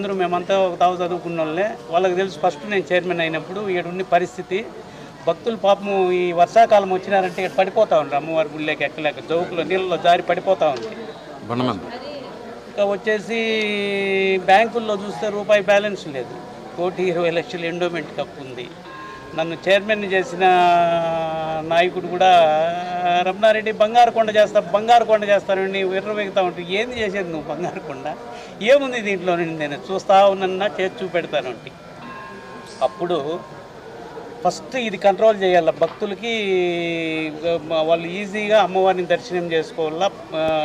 అందరూ మేమంతా ఒక తావు చదువుకున్న వాళ్ళే. వాళ్ళకి తెలుసు ఫస్ట్ నేను చైర్మన్ అయినప్పుడు ఈడున్న పరిస్థితి. భక్తులు పాపము ఈ వర్షాకాలం వచ్చినారంటే ఇక్కడ పడిపోతా ఉంటారు అమ్మవారి గుళ్ళకి ఎక్కలేక జోకులో నీళ్ళలో జారి పడిపోతా ఉంది. ఇంకా వచ్చేసి బ్యాంకుల్లో చూస్తే రూపాయి బ్యాలెన్స్ లేదు. కోటి ఇరవై లక్షలు ఎండోమెంట్ కప్పు ఉంది. నన్ను చైర్మన్ చేసిన నాయకుడు కూడా రమణారెడ్డి బంగారు కొండ చేస్తా బంగారు కొండ చేస్తానని విర్రవేగుతా ఉంటే ఏంది చేసేది నువ్వు బంగారు కొండ? ఏముంది దీంట్లో నేను చూస్తా ఉన్నా చేసి చూపెడతాను అప్పుడు ఫస్ట్ ఇది కంట్రోల్ చేయాలి. భక్తులకి వాళ్ళు ఈజీగా అమ్మవారిని దర్శనం చేసుకోవాలా.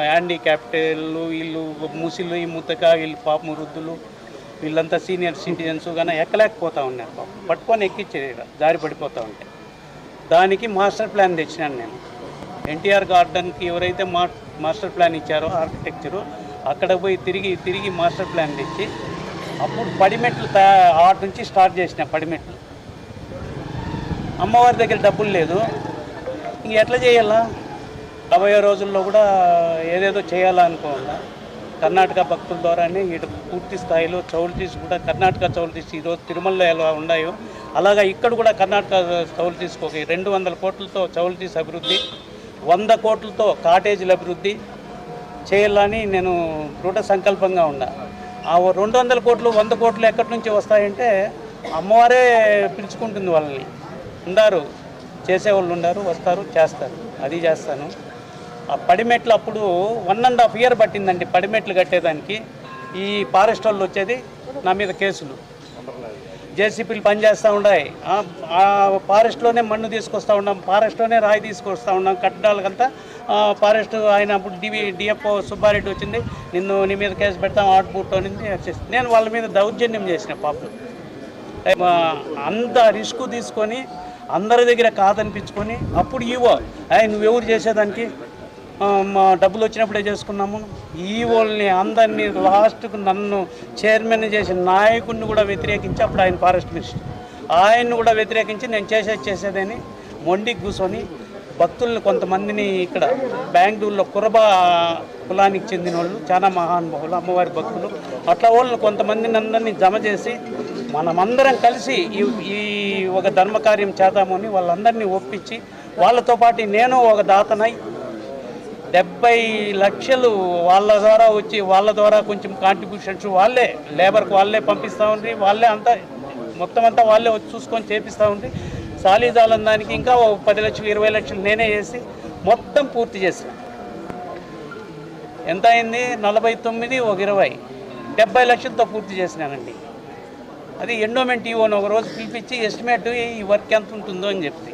హ్యాండిక్యాప్టర్లు వీళ్ళు ముసిలు ఈ ముతక వీళ్ళు పాపం వృద్ధులు వీళ్ళంతా సీనియర్ సిటిజన్స్ కానీ ఎక్కలేకపోతూ ఉన్నారు పాపం. పట్టుకొని ఎక్కించేది దారి జారి పడిపోతూ ఉంటాయి దానికి మాస్టర్ ప్లాన్ తెచ్చినాను నేను. ఎన్టీఆర్ గార్డెన్కి ఎవరైతే మా మాస్టర్ ప్లాన్ ఇచ్చారో ఆర్కిటెక్చరు అక్కడ పోయి తిరిగి తిరిగి మాస్టర్ ప్లాన్ తెచ్చి అప్పుడు పడిమెట్లు తయా నుంచి స్టార్ట్ చేసిన పడిమెట్లు. అమ్మవారి దగ్గర డబ్బులు లేదు. ఇంక ఎట్లా చేయాలా? రాబోయే రోజుల్లో కూడా ఏదేదో చేయాలనుకోవాలా కర్ణాటక భక్తుల ద్వారానే ఇటు పూర్తి స్థాయిలో చౌల్తీస్ కూడా కర్ణాటక చౌల్తీస్ ఈరోజు తిరుమలలో ఎలా ఉన్నాయో అలాగా ఇక్కడ కూడా కర్ణాటక చౌల్తీస్కి ఒక రెండు వందల కోట్లతో చౌల్తీస్ అభివృద్ధి వంద కోట్లతో కాటేజీల అభివృద్ధి చేయాలని నేను దృఢ సంకల్పంగా ఉన్నా. ఆ రెండు వందల కోట్లు వంద కోట్లు ఎక్కడి నుంచి వస్తాయంటే అమ్మవారే పిలుచుకుంటుంది వాళ్ళని. ఉండారు చేసేవాళ్ళు ఉండారు వస్తారు చేస్తారు. అది చేస్తాను. ఆ పడిమెట్లు అప్పుడు వన్ అండ్ హాఫ్ ఇయర్ పట్టిందండి పడిమెట్లు కట్టేదానికి. ఈ ఫారెస్ట్ వాళ్ళు వచ్చేది నా మీద కేసులు. జేసీపీలు పనిచేస్తూ ఉన్నాయి ఫారెస్ట్లోనే మన్ను తీసుకొస్తూ ఉన్నాం ఫారెస్ట్లోనే రాయి తీసుకొస్తూ ఉన్నాం కట్టడాలకంతా. ఫారెస్ట్ ఆయన అప్పుడు డివి డిఎఫ్ఓ సుబ్బారెడ్డి వచ్చింది. నిన్ను నీ మీద కేసు పెడతాం అవుట్పుట్ బూట్ వచ్చేసి నేను వాళ్ళ మీద దౌర్జన్యం చేసిన పాపం. అంత రిస్క్ తీసుకొని అందరి దగ్గర కాదనిపించుకొని అప్పుడు ఈవో అయ్యి నువ్వెవరు చేసేదానికి? డబ్బులు వచ్చినప్పుడే చేసుకున్నాము. ఈ వాళ్ళని అందరినీ లాస్ట్కు నన్ను చైర్మన్ చేసిన నాయకుడిని కూడా వ్యతిరేకించి అప్పుడు ఆయన ఫారెస్ట్ మినిస్టర్. ఆయన్ని కూడా వ్యతిరేకించి నేను చేసేది చేసేదని మొండికి కూర్చొని భక్తుల్ని కొంతమందిని ఇక్కడ బెంగళూరులో కురబా కులానికి చెందిన వాళ్ళు చాలా మహానుభావులు అమ్మవారి భక్తులు. అట్లా వాళ్ళు కొంతమందిని అందరినీ జమ చేసి మనమందరం కలిసి ఈ ఈ ఒక ధర్మకార్యం చేద్దామని వాళ్ళందరినీ ఒప్పించి వాళ్ళతో పాటు నేను ఒక దాతనై డెబ్బై లక్షలు వాళ్ళ ద్వారా వచ్చి వాళ్ళ ద్వారా కొంచెం కాంట్రిబ్యూషన్స్ వాళ్ళే లేబర్కి వాళ్ళే పంపిస్తూ ఉండి వాళ్ళే అంతా మొత్తం అంతా వాళ్ళే వచ్చి చూసుకొని చేపిస్తూ ఉండి సాలీజాలం దానికి ఇంకా ఒక పది లక్షలు ఇరవై లక్షలు నేనే చేసి మొత్తం పూర్తి చేసిన ఎంత అయింది? నలభై తొమ్మిది ఒక ఇరవై. డెబ్బై లక్షలతో పూర్తి చేసినానండి. అది ఎండోమెంట్ ఈవోని ఒక రోజు పిలిపించి ఎస్టిమేట్ ఈ వర్క్ ఎంత ఉంటుందో అని చెప్తే.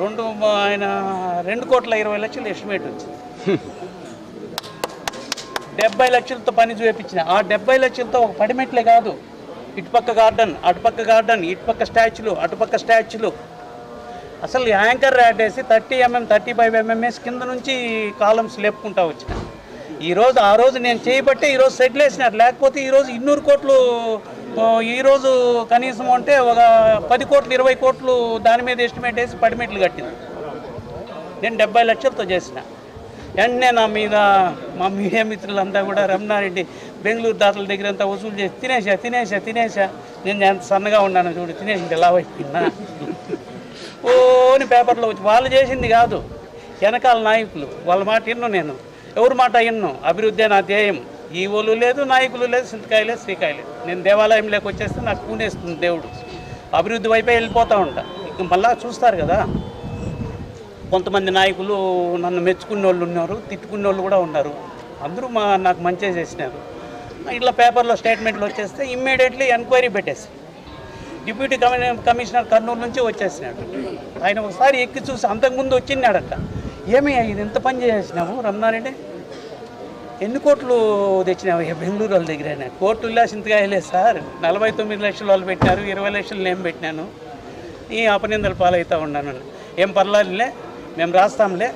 రెండు ఆయన రెండు కోట్ల ఇరవై లక్షలు ఎస్టిమేట్ వచ్చింది. డెబ్బై లక్షలతో పని చూపించిన. ఆ డెబ్బై లక్షలతో ఒక పడిమెట్లే కాదు. ఇటుపక్క గార్డెన్ అటుపక్క గార్డెన్ ఇటుపక్క స్టాచ్యులు అటుపక్క స్టాచ్యులు. అసలు యాంకర్ ర్యాడ్ వేసి thirty MM thirty five MMs కింద నుంచి కాలమ్స్ లేపుకుంటా వచ్చిన. ఈరోజు ఆ రోజు నేను చేయబట్టే ఈరోజు సెటిల్ వేసినారు. లేకపోతే ఈరోజు ఇన్నూరు కోట్లు ఈరోజు కనీసం అంటే ఒక పది కోట్లు ఇరవై కోట్లు దాని మీద ఎస్టిమేట్ వేసి పడిమెట్లు కట్టింది. నేను డెబ్బై లక్షలతో చేసిన. వెంటనే నా మీద మా మీడియా మిత్రులంతా కూడా రమణారెడ్డి బెంగళూరు దాతల దగ్గర అంతా వసూలు చేసి తినేసా తినేసా తినేసా నేను ఎంత సన్నగా ఉన్నాను చూడు తినేసి ఎలా అయిపోయినా. ఓని పేపర్లో వచ్చి వాళ్ళు చేసింది కాదు. వెనకాల నాయకులు వాళ్ళ మాట విన్ను నేను. ఎవరి మాట విన్ను? అభివృద్ధి నా ధ్యేయం. ఈవోలు లేదు నాయకులు లేదు సింతకాయ లేదు శ్రీకాయ లేదు. నేను దేవాలయంలోకి వచ్చేస్తే నాకు పూనేస్తుంది దేవుడు. అభివృద్ధి వైపే వెళ్ళిపోతూ ఉంటా. ఇక మళ్ళా చూస్తారు కదా. కొంతమంది నాయకులు నన్ను మెచ్చుకున్న వాళ్ళు ఉన్నారు తిట్టుకున్న వాళ్ళు కూడా ఉన్నారు. అందరూ మా నాకు మంచిగా చేసినారు. ఇట్లా పేపర్లో స్టేట్మెంట్లు వచ్చేస్తే ఇమ్మీడియట్లీ ఎంక్వైరీ పెట్టేసి డిప్యూటీ కమి కమిషనర్ కర్నూలు నుంచి వచ్చేసినాడు. ఆయన ఒకసారి ఎక్కి చూసి అంతకుముందు వచ్చినాడట ఏమి ఇది ఎంత పని చేసినావు రమణారెడ్డి? ఎన్ని కోట్లు తెచ్చినా బెంగళూరు వాళ్ళ దగ్గర కోర్టు సింతగా వెళ్ళలేదు సార్. నలభై తొమ్మిది లక్షలు వాళ్ళు పెట్టినారు ఇరవై లక్షలు నేను పెట్టినాను. ఈ అపనిందలు పాలవుతూ ఉన్నాను. ఏం పర్లేదులే మేము రాస్తాంలే.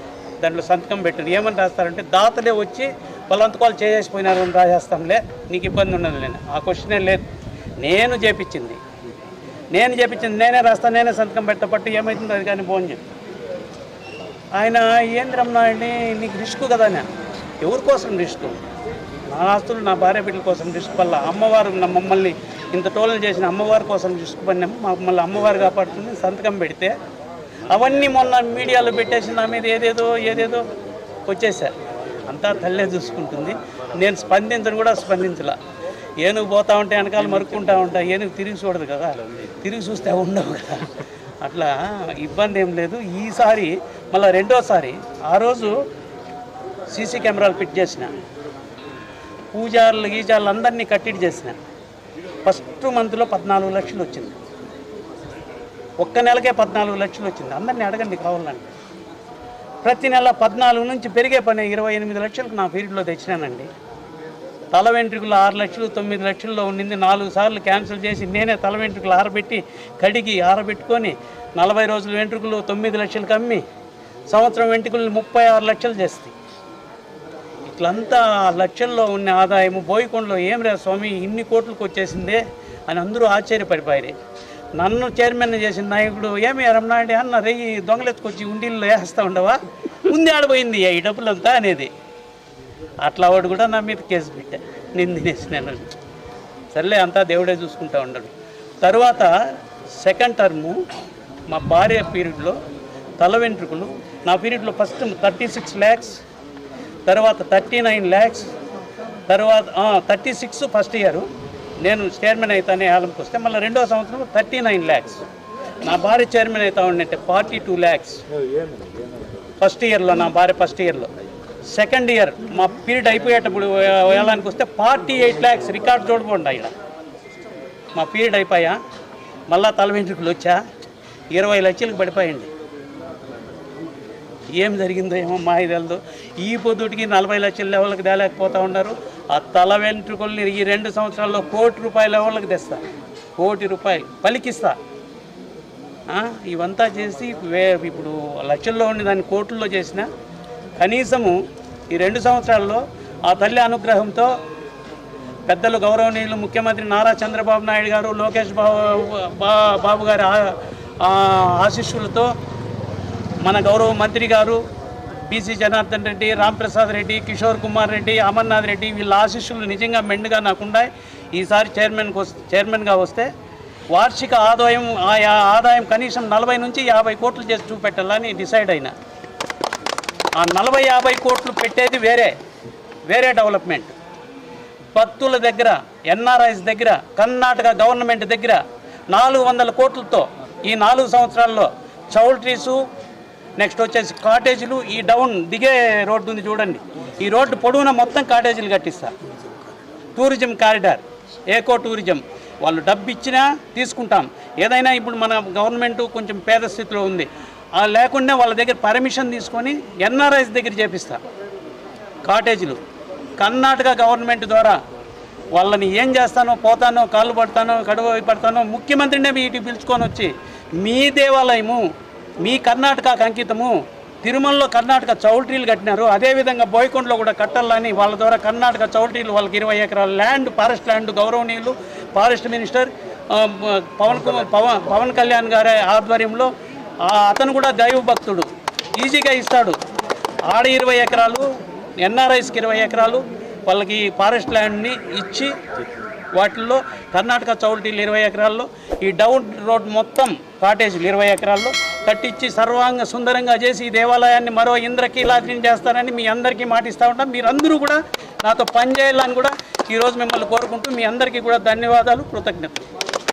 దాంట్లో సంతకం పెట్టాను ఏమని రాస్తారంటే దాతలే వచ్చి వాళ్ళంతకు చేసేసిపోయినారు అని రాసేస్తాంలే. నీకు ఇబ్బంది ఉండదు నేను ఆ క్వశ్చనే లేదు. నేను చేపించింది. నేను చేపించింది నేనే రాస్తాను నేనే సంతకం పెట్టబట్టి పట్టు ఏమవుతుందో అది కానీ ఫోన్ చెప్పి ఆయన ఏంది అండి నీకు రిస్క్ కదా నేను ఎవరి కోసం రిస్క్ నా ఆస్తులు నా భార్య బిడ్డల కోసం వల్ల అమ్మవారు మమ్మల్ని ఇంత టోలన చేసిన అమ్మవారి కోసం తీసుకుపడినాం మమ్మల్ని అమ్మవారు కాపాడుతుంది సంతకం పెడితే అవన్నీ మొన్న మీడియాలో పెట్టేసి నా మీద ఏదేదో ఏదేదో వచ్చేసారు అంతా తల్లే చూసుకుంటుంది. నేను స్పందించను కూడా స్పందించలా. ఏనుగు పోతా ఉంటే వెనకాల మరుక్కుంటా ఉంటా ఏనుగు తిరిగి చూడదు కదా. తిరిగి చూస్తే ఉండవు కదా. అట్లా ఇబ్బంది ఏం లేదు. ఈసారి మళ్ళీ రెండోసారి ఆ రోజు సీసీ కెమెరాలు ఫిట్ చేసిన. పూజారులు గీజార్లు అందరినీ కట్టిడి చేసిన. ఫస్ట్ మంత్లో పద్నాలుగు లక్షలు వచ్చింది. ఒక్క నెలకే పద్నాలుగు లక్షలు వచ్చింది. అందరినీ అడగండి కావాలంటే ప్రతి నెల పద్నాలుగు నుంచి పెరిగే పని ఇరవై ఎనిమిది లక్షలకు నా పీరియడ్లో తెచ్చినానండి. తల వెంట్రుకలు ఆరు లక్షలు తొమ్మిది లక్షల్లో ఉండింది. నాలుగు సార్లు క్యాన్సిల్ చేసి నేనే తల వెంట్రుకలు ఆరబెట్టి కడిగి ఆరబెట్టుకొని నలభై రోజుల వెంట్రుకలు తొమ్మిది లక్షలకు అమ్మి సంవత్సరం వెంట్రుకలు ముప్పై ఆరు లక్షలు చేస్తాయి. ఇట్లంతా లక్షల్లో ఉన్న ఆదాయము బోయకొండలో ఏం రా స్వామి ఇన్ని కోట్లకు వచ్చేసిందే అని అందరూ ఆశ్చర్యపడిపోయారు. నన్ను చైర్మన్ చేసిన నాయకుడు ఏమి రమణాడి అన్న రెయ్యి దొంగలెత్తుకొచ్చి ఉండిల్లో వేస్తా ఉండవా? ఉంది ఆడపోయింది ఈ డబ్బులంతా అనేది. అట్లా వాడు కూడా నా మీద కేసు పెట్టా. నేను సర్లే అంతా దేవుడే చూసుకుంటా ఉండడు. తర్వాత సెకండ్ టర్ము మా భార్య పీరియడ్లో తల వెంట్రుకలు. నా పీరియడ్లో ఫస్ట్ థర్టీ సిక్స్ ల్యాక్స్ తర్వాత థర్టీ నైన్ ల్యాక్స్ తర్వాత థర్టీ సిక్స్ ఫస్ట్ ఇయర్. నేను చైర్మన్ అవుతానే ఆలంకి వస్తే మళ్ళీ రెండో సంవత్సరం థర్టీ నైన్ ల్యాక్స్. నా భార్య చైర్మన్ అవుతా ఉండంటే ఫార్టీ టూ ల్యాక్స్. ఫస్ట్ ఇయర్లో నా భార్య ఫస్ట్ ఇయర్లో. సెకండ్ ఇయర్ మా పీరియడ్ అయిపోయేటప్పుడు వెళ్ళడానికి వస్తే ఫార్టీ ఎయిట్ ల్యాక్స్ రికార్డ్ చూడకుండా ఇక్కడ మా పీరియడ్ అయిపోయా మళ్ళా తల వెంట్రుకలు వచ్చా ఇరవై లక్షలకు పడిపోయింది. ఏం జరిగిందో ఏమో మా తెలదు. ఈ పొద్దుటికి నలభై లక్షల లెవెల్కి తేలేకపోతూ ఉన్నారు. ఆ తల వెంట్రుకల్ని ఈ రెండు సంవత్సరాల్లో కోటి రూపాయల లెవెల్కి తెస్తా. కోటి రూపాయలు పలికిస్తా. ఇవంతా చేసి వే ఇప్పుడు లక్షల్లో ఉండి దాన్ని కోట్లలో చేసిన కనీసము ఈ రెండు సంవత్సరాల్లో ఆ తల్లి అనుగ్రహంతో పెద్దలు గౌరవనీయులు ముఖ్యమంత్రి నారా చంద్రబాబు నాయుడు గారు లోకేష్ బాబు బా- బాబు గారి ఆశీస్సులతో మన గౌరవ మంత్రి గారు బీసీ జనార్దన్ రెడ్డి రాంప్రసాద్ రెడ్డి కిషోర్ కుమార్ రెడ్డి అమర్నాథ్ రెడ్డి వీళ్ళ ఆశీస్సులు నిజంగా మెండుగా నాకుండాయి. ఈసారి చైర్మన్కి వస్తే చైర్మన్గా వస్తే వార్షిక ఆదాయం ఆయా ఆదాయం కనీసం నలభై నుంచి యాభై కోట్లు చేసి చూపెట్టాలని డిసైడ్ అయినా. ఆ నలభై యాభై కోట్లు పెట్టేది వేరే వేరే డెవలప్మెంట్. భక్తుల దగ్గర ఎన్ఆర్ఐస్ దగ్గర కర్ణాటక గవర్నమెంట్ దగ్గర నాలుగు వందల కోట్లతో ఈ నాలుగు సంవత్సరాల్లో చౌల్ట్రీసు నెక్స్ట్ వచ్చేసి కాటేజీలు ఈ డౌన్ దిగే రోడ్డు ఉంది చూడండి. ఈ రోడ్డు పొడవునా మొత్తం కాటేజీలు కట్టిస్తా. Tourism corridor eco tourism. వాళ్ళు డబ్బు ఇచ్చినా తీసుకుంటాం. ఏదైనా ఇప్పుడు మన గవర్నమెంట్ కొంచెం పేద స్థితిలో ఉంది. లేకుండా వాళ్ళ దగ్గర పర్మిషన్ తీసుకొని ఎన్ఆర్ఐస్ దగ్గర చేపిస్తా. కాటేజీలు. కర్ణాటక గవర్నమెంట్ ద్వారా వాళ్ళని ఏం చేస్తానో పోతానో కాళ్ళు పడతానో కడువ పడతానో ముఖ్యమంత్రినే వీటికి పిలుచుకొని వచ్చి మీ దేవాలయము మీ కర్ణాటకకు అంకితము తిరుమలలో కర్ణాటక చౌల్ట్రీలు కట్టినారు. అదేవిధంగా బోయకొండలో కూడా కట్టాలని వాళ్ళ ద్వారా కర్ణాటక చౌల్ట్రీలు వాళ్ళకి ఇరవై ఎకరాల ల్యాండ్ ఫారెస్ట్ ల్యాండ్ గౌరవనీయులు ఫారెస్ట్ మినిస్టర్ పవన్ కుమార్ పవన్ పవన్ కళ్యాణ్ గారి ఆధ్వర్యంలో అతను కూడా దైవ భక్తుడు ఈజీగా ఇస్తాడు. ఆడ ఇరవై ఎకరాలు ఎన్ఆర్ఐస్కి ఇరవై ఎకరాలు వాళ్ళకి ఫారెస్ట్ ల్యాండ్ని ఇచ్చి వాటిల్లో కర్ణాటక చౌల్టీలు ఇరవై ఎకరాల్లో ఈ డౌన్ రోడ్ మొత్తం కాటేజీలు ఇరవై ఎకరాల్లో కట్టించి సర్వాంగ సుందరంగా చేసి ఈ దేవాలయాన్ని మరో ఇంద్రకీలాద్రిని చేస్తారని మీ అందరికీ మాటిస్తూ ఉంటాం. మీరందరూ కూడా నాతో పనిచేయాలని కూడా ఈరోజు మిమ్మల్ని కోరుకుంటూ మీ అందరికీ కూడా ధన్యవాదాలు కృతజ్ఞతలు.